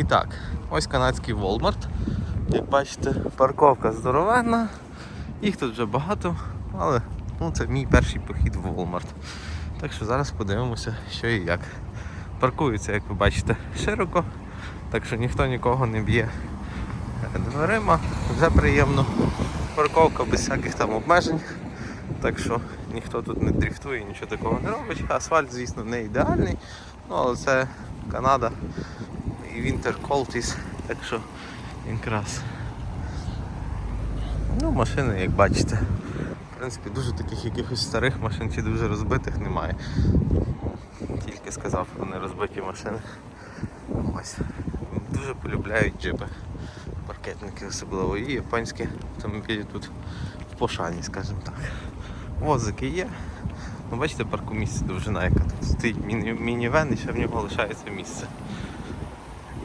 І так, ось канадський Walmart. Як бачите, парковка здоровенна. Їх тут вже багато, але ну, це мій перший похід в Walmart. Так що зараз подивимося, що і як. Паркуються, як ви бачите, широко, так що ніхто нікого не б'є дверима. Вже приємно. Парковка без всяких там обмежень. Так що ніхто тут не дріфтує, нічого такого не робить. Асфальт, звісно, не ідеальний, ну але це Канада і Winter Coltis, так що якраз. Ну, машини, як бачите. В принципі, дуже таких якихось старих машин чи дуже розбитих немає. Тільки сказав про нерозбиті машини. Ось. Дуже полюбляють джипи. Паркетники особливо і японські автомобілі тут в пошані, скажімо так. Возики є. Ну, бачите, парку місце довжина, яка тут стоїть міні- мінівен і ще в нього лишається місце.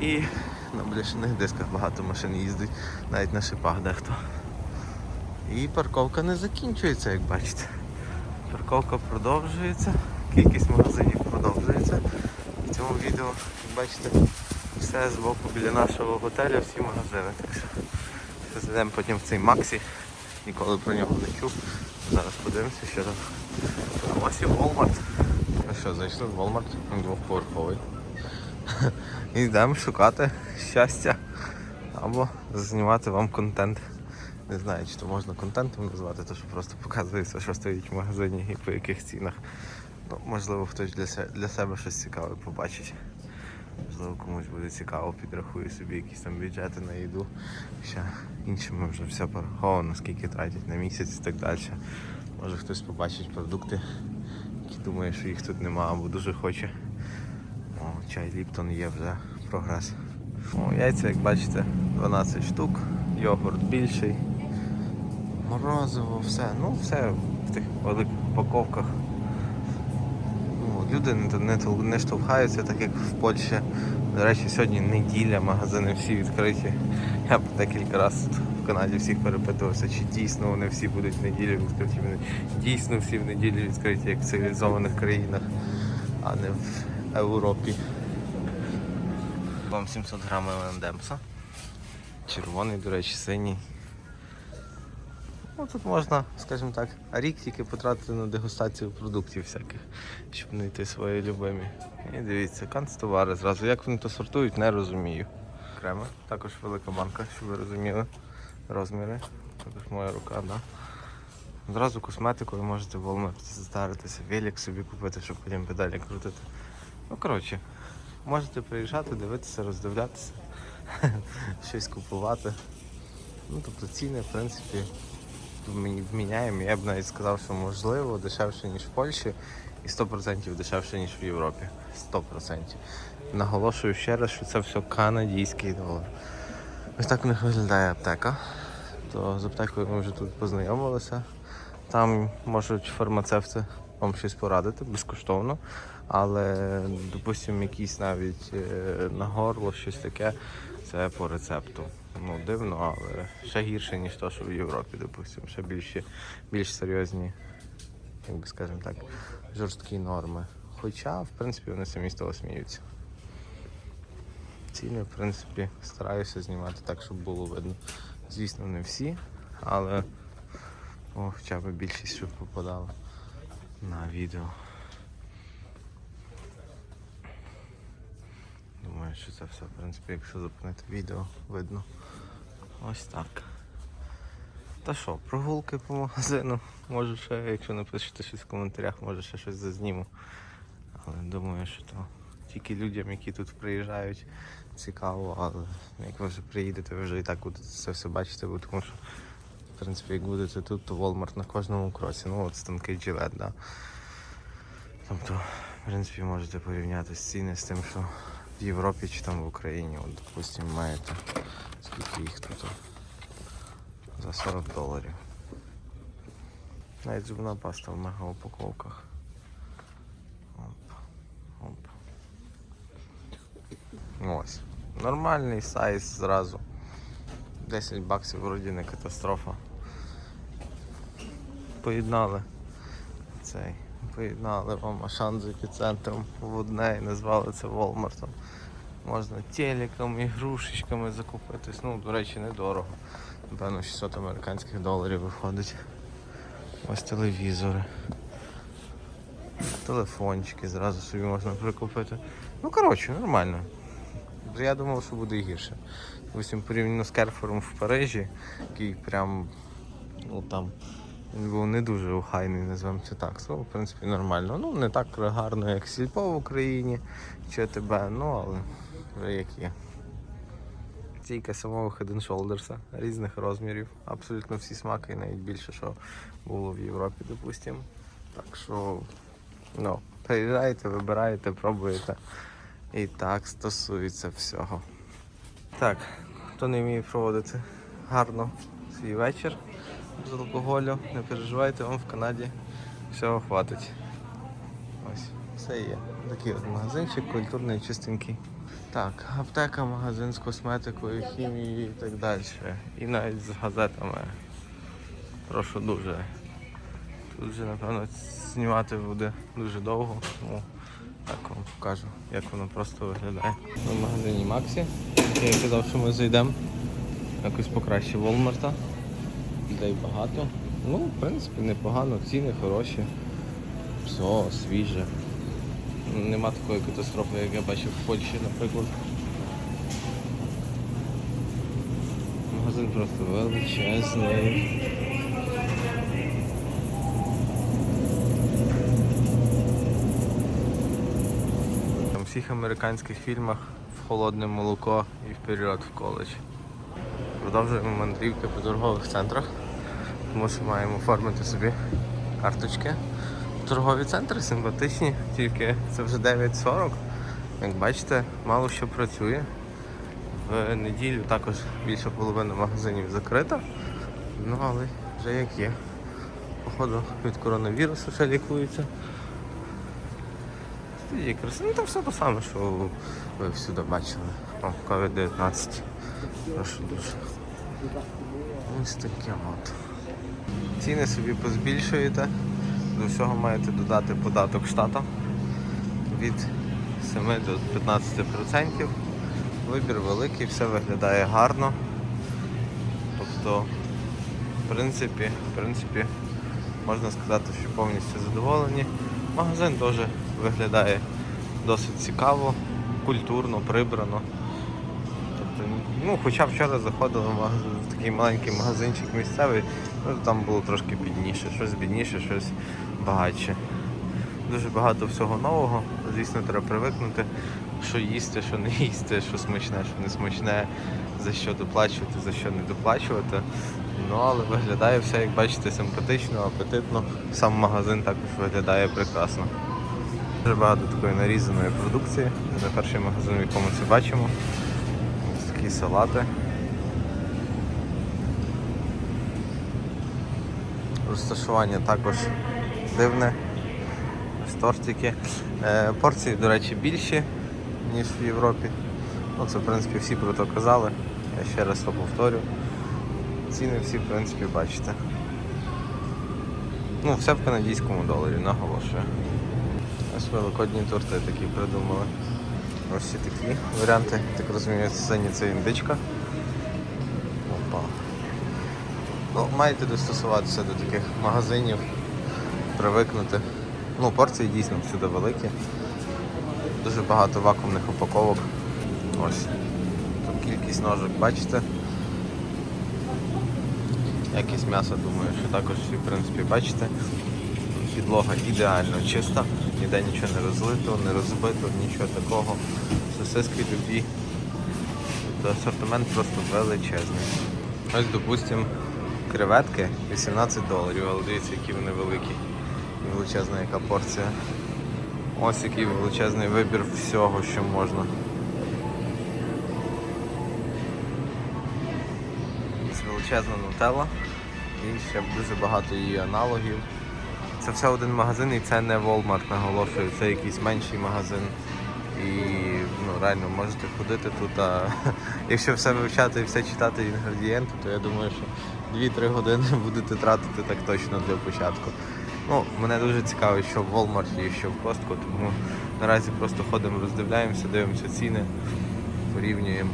І на бляшаних дисках багато машин їздить, навіть на шипах дехто. І парковка не закінчується, як бачите. Парковка продовжується, кількість магазинів продовжується. В цьому відео, як бачите, все з боку біля нашого готелю, всі магазини. Так що зайдемо потім в цей Максі. Ніколи про нього не чув. Зараз подивимося, що там. А ось і Walmart. Ну що, зайшли в Walmart, двохповерховий. Йдемо шукати щастя або знімати вам контент. Не знаю, чи то можна контентом назвати, то що просто показується, що стоїть в магазині і по яких цінах. Ну, можливо, хтось для для себе щось цікаве побачить. Можливо, комусь буде цікаво, підрахує собі якісь там бюджети на їду. Ще іншими вже все пораховано, скільки тратять на місяць і так далі. Може хтось побачить продукти, які думає, що їх тут нема, або дуже хоче. О, чай Ліптон є вже прогрес. О, яйця, як бачите, 12 штук, йогурт більший, морозиво, все. Ну, все в тих великих упаковках. Ну, люди не, не, штовхаються, так як в Польщі. До речі, сьогодні неділя, магазини всі відкриті. Я б декілька разів в Канаді всіх перепитувався, чи дійсно вони всі будуть в неділю відкриті. Дійсно всі в неділю відкриті, як в цивілізованих країнах, а не в Європі. Вам 700 грамів МДМСа. Червоний, до речі, синій. Ну, тут можна, скажімо так, рік тільки потратити на дегустацію продуктів всяких, щоб знайти свої любимі. І дивіться, канцтовари зразу. Як вони то сортують, не розумію. Крема, також велика банка, щоб ви розуміли розміри. Також моя рука, да. Зразу косметикою можете в Walmart затаритися, велик собі купити, щоб потім педалі крутити. Ну, коротше, можете приїжджати, дивитися, роздивлятися, щось купувати. Ну, тобто ціни, в принципі, вміняємо. Я б навіть сказав, що можливо дешевше, ніж в Польщі, і 100% дешевше, ніж в Європі. 100%. Наголошую ще раз, що це все канадський долар. Ось так у них виглядає аптека. То з аптекою ми вже тут познайомилися. Там можуть фармацевти вам щось порадити безкоштовно. Але, допустимо, якісь навіть е, на горло, щось таке, це по рецепту. Ну, дивно, але ще гірше, ніж то, що в Європі, допустимо, ще більші, більш серйозні, як би скажемо так, жорсткі норми. Хоча, в принципі, вони самі з того сміються. Ціни, в принципі, стараюся знімати так, щоб було видно. Звісно, не всі, але о, хоча б більшість, щоб попадало на відео. Думаю, що це все, в принципі, якщо зупинити відео, видно. Ось так. Та що, прогулки по магазину. Може ще, якщо напишете щось в коментарях, може ще щось зазніму. Але думаю, що то тільки людям, які тут приїжджають, цікаво, але як ви вже приїдете, ви вже і так будете це все бачити, бо тому що, в принципі, як будете тут, то Walmart на кожному кроці. Ну от станки Gillette, да. Тобто, в принципі, можете порівняти ціни з тим, що в Європі чи там в Україні. От, допустимо, маєте скільки їх тут за 40 доларів. Навіть зубна паста в мега упаковках. Оп, оп. Ось. Нормальний сайз зразу. 10 баксів вроді не катастрофа. Поєднали цей. Поєднали вам Ашан з епіцентром в одне і назвали це Волмартом. Можна телеком, ігрушечками закупитись. Ну, до речі, недорого. Напевно, 600 американських доларів виходить. Ось телевізори. Телефончики зразу собі можна прикупити. Ну, коротше, нормально. Я думав, що буде гірше. Допустим, порівняно з Керфором в Парижі, який прям, ну там, він був не дуже охайний, називаємо це так. So, в принципі, нормально. Ну, не так гарно, як Сільпо в Україні чи тебе, ну але вже як є. Стійка самого Head Shoulders різних розмірів. Абсолютно всі смаки, і навіть більше, що було в Європі, допустимо. Так що, ну, приїжджайте, вибирайте, пробуєте. І так стосується всього. Так, хто не вміє проводити гарно свій вечір без алкоголю, не переживайте, вам в Канаді всього хватить. Ось, все є. Такий от магазинчик, культурний, чистенький. Так, аптека, магазин з косметикою, хімією і так далі. І навіть з газетами. Прошу дуже. Тут вже, напевно, знімати буде дуже довго, тому так вам покажу, як воно просто виглядає. Ми в магазині Максі. Я казав, що ми зайдемо. Якось покраще Волмарта. Людей багато. Ну, в принципі, непогано, ціни хороші. Все, свіже. Нема такої катастрофи, як я бачив в Польщі, наприклад. Магазин просто величезний. Всіх американських фільмах в холодне молоко і вперед в коледж. Продовжуємо мандрівки по торгових центрах, тому що маємо оформити собі карточки. Торгові центри симпатичні, тільки це вже 9.40. Як бачите, мало що працює. В неділю також більша половина магазинів закрита. Ну але вже як є. Походу від коронавірусу ще лікуються. Тоді краси. Ну там все те саме, що ви всюди бачили. О, COVID-19. Прошу дуже. Ось таке от. Ціни собі позбільшуєте. До всього маєте додати податок штату від 7 до 15%. Вибір великий, все виглядає гарно. Тобто, в принципі, в принципі, можна сказати, що повністю задоволені. Магазин теж виглядає досить цікаво, культурно, прибрано. Тобто, ну, хоча вчора заходили в, такий маленький магазинчик місцевий, ну, там було трошки бідніше, щось бідніше, щось багатше. Дуже багато всього нового. Звісно, треба привикнути, що їсти, що не їсти, що смачне, що не смачне, за що доплачувати, за що не доплачувати. Ну, але виглядає все, як бачите, симпатично, апетитно. Сам магазин також виглядає прекрасно. Дуже багато такої нарізаної продукції. Це перший магазин, в якому це бачимо. Ось такі салати. Розташування також дивне. Ось тортики. Е, порції, до речі, більші, ніж в Європі. Ну, це, в принципі, всі про це казали. Я ще раз то повторю. Ціни всі, в принципі, бачите. Ну, все в канадському доларі, наголошую. Ось великодні торти такі придумали. Ось ці такі варіанти. Так розумію, сині це індичка. Опа. Ну, маєте достосуватися до таких магазинів, привикнути. Ну, порції дійсно всюди великі. Дуже багато вакуумних упаковок. Ось. Тут кількість ножок, бачите? Якість м'яса, думаю, що також в принципі, бачите. Підлога ідеально чиста, ніде нічого не розлито, не розбито, нічого такого. Сосиски любі. Тобто асортимент просто величезний. Ось, допустимо, креветки 18 доларів, але дивіться, які вони великі. Величезна яка порція. Ось який величезний вибір всього, що можна. Величезна нутелла і ще дуже багато її аналогів. Це все один магазин і це не Walmart, наголошую, це якийсь менший магазин. І ну, реально можете ходити тут. А якщо все вивчати і все читати інгредієнти, то я думаю, що 2-3 години будете тратити так точно для початку. Ну, мене дуже цікавить, що в Walmart і що в Costco, тому наразі просто ходимо, роздивляємося, дивимося ціни. порівнюємо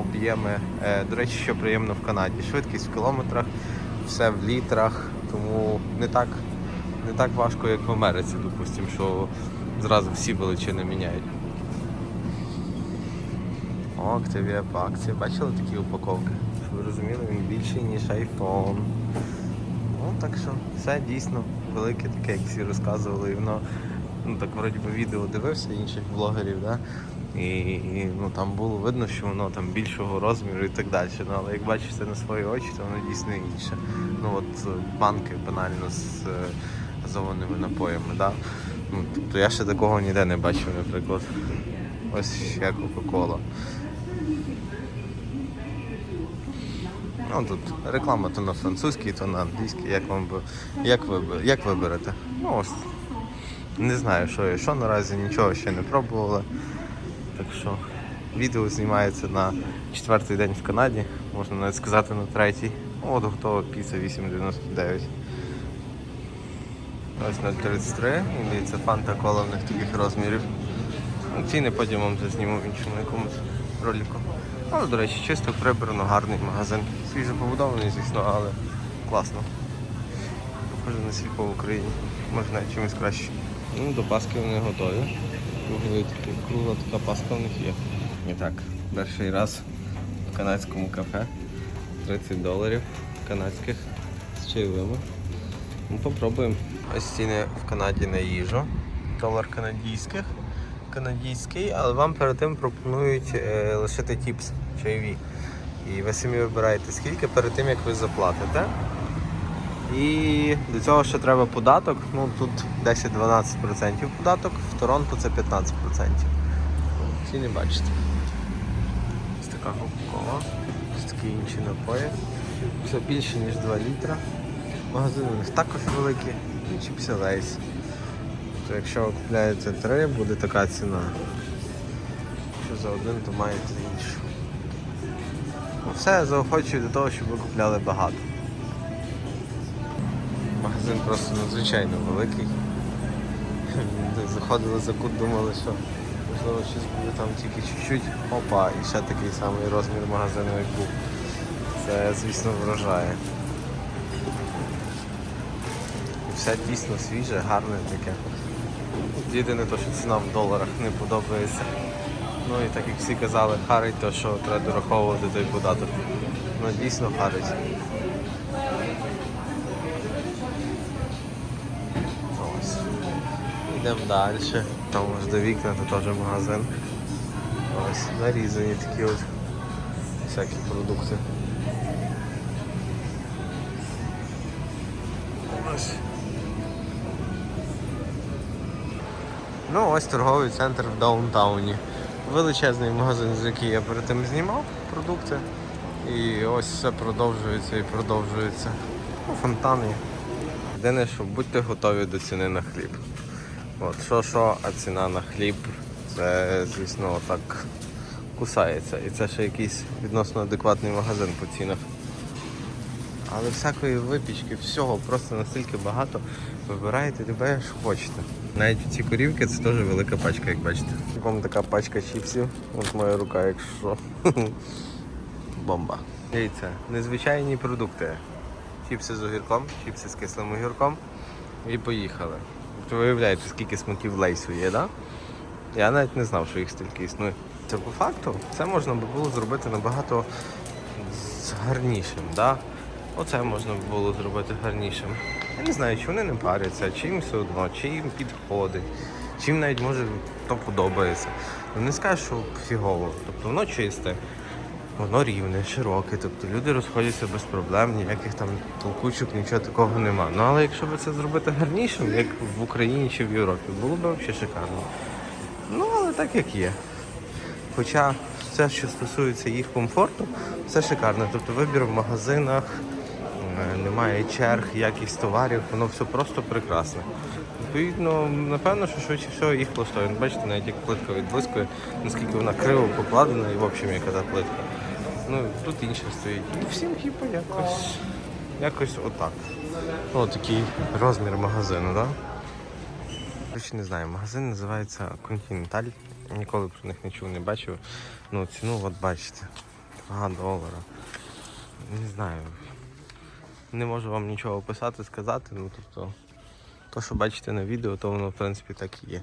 об'єми. Е, До речі, що приємно в Канаді. Швидкість в кілометрах, все в літрах, тому не так, не так важко, як в Америці, допустимо, що зразу всі величини міняють. О, Activia по акції. Бачили такі упаковки? Щоб ви розуміли, він більший, ніж iPhone. Ну, так що все дійсно велике, таке, як всі розказували. І воно, ну так вроді би відео дивився інших блогерів, да? І, і ну, там було видно, що воно там більшого розміру і так далі. Ну, але як бачите на свої очі, то воно дійсно інше. Ну от е, банки банально з е, газованими напоями. Да? Ну, тобто я ще такого ніде не бачив, наприклад. Ось ще Кока-Кола. Ну тут реклама то на французькій, то на англійській. Як вам би. Як ви як виберете? Ну ось. Не знаю, що і що наразі, нічого ще не пробували. Так що відео знімається на четвертий день в Канаді, можна навіть сказати на третій. От готова піца 8,99. Ось на 33. І дивіться, фанта кола в них таких розмірів. Ну, Ціни потім вам зазніму в іншому якомусь ролику. Але, до речі, чисто прибрано, гарний магазин. Свіжо побудований, звісно, але класно. Похоже на сільпо в Україні. Може навіть чимось краще. Ну, до Паски вони готові. Круглий кругла така паска в них є. І так, перший раз в канадському кафе. 30 доларів канадських з чайовими. Ну, попробуємо. Ось ціни в Канаді на їжу. Долар канадійських. Канадійський, але вам перед тим пропонують е, лишити тіпс чайові. І ви самі вибираєте скільки перед тим, як ви заплатите. І до цього ще треба податок. Ну тут 10-12% податок, в Торонто це 15%. Ціни бачите. Ось така кока-кола, ось такі інші напої. Все більше, ніж 2 літра. Магазин у них також великий, і чіпси лейс. То якщо ви купляєте 3, буде така ціна. Якщо за один, то маєте іншу. Ну, все заохочую до того, щоб ви купляли багато. Магазин просто надзвичайно великий. Заходили за кут, думали, що можливо щось буде там тільки чуть-чуть. Опа, і ще такий самий розмір магазину, як був. Це, звісно, вражає. Все дійсно свіже, гарне таке. Єдине те, що ціна в доларах не подобається. Ну і так як всі казали, харить, то що треба дораховувати той податок. Ну дійсно харить. Ось. Йдемо далі. Там аж до вікна, то теж магазин. Ось, нарізані такі от всякі продукти. Ось. Ну, ось торговий центр в даунтауні. Величезний магазин, з який я перед тим знімав продукти. І ось все продовжується і продовжується. Ну, фонтани. Єдине, що будьте готові до ціни на хліб. От, що що, а ціна на хліб, це, звісно, так кусається. І це ще якийсь відносно адекватний магазин по цінах. Але всякої випічки, всього просто настільки багато. Вибираєте любе, що хочете. Навіть ці корівки це теж велика пачка, як бачите. Вам така пачка чіпсів. От моя рука, якщо. Бомба. Дивіться, незвичайні продукти. Чіпси з огірком, чіпси з кислим огірком. І поїхали. Ви уявляєте, скільки смаків лейсу є, да? Я навіть не знав, що їх стільки існує. Це по факту це можна би було зробити набагато гарнішим. Да? Оце можна було зробити гарнішим. Я не знаю, чи вони не паряться, чи їм все одно, чи їм підходить, чи їм навіть може то подобається. Не скажу, що фігово. Тобто воно чисте, воно рівне, широке. Тобто люди розходяться без проблем, ніяких там толкучок, нічого такого нема. Ну але якщо б це зробити гарнішим, як в Україні чи в Європі, було б взагалі шикарно. Ну, але так як є. Хоча все, що стосується їх комфорту, все шикарно. Тобто вибір в магазинах, немає черг, якість товарів, воно все просто прекрасне. Відповідно, напевно, що швидше всього їх влаштовує. Ну, Бачите, навіть як плитка відблискує, наскільки вона криво покладена і в общем яка та плитка. Ну, тут інше стоїть. І всім типу якось, якось отак. Ну, такий розмір магазину, так? Да? Не знаю, магазин називається Continental. Ніколи про них чув, не бачив. Ну, ціну, от бачите. 2 долара. Не знаю. Не можу вам нічого описати, сказати. Ну, тобто, то, що бачите на відео, то воно в принципі так і є.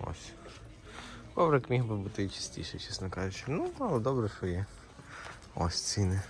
Ось. Коврик міг би бути і чистіше, чесно кажучи. Ну, але добре, що є. Ось ціни.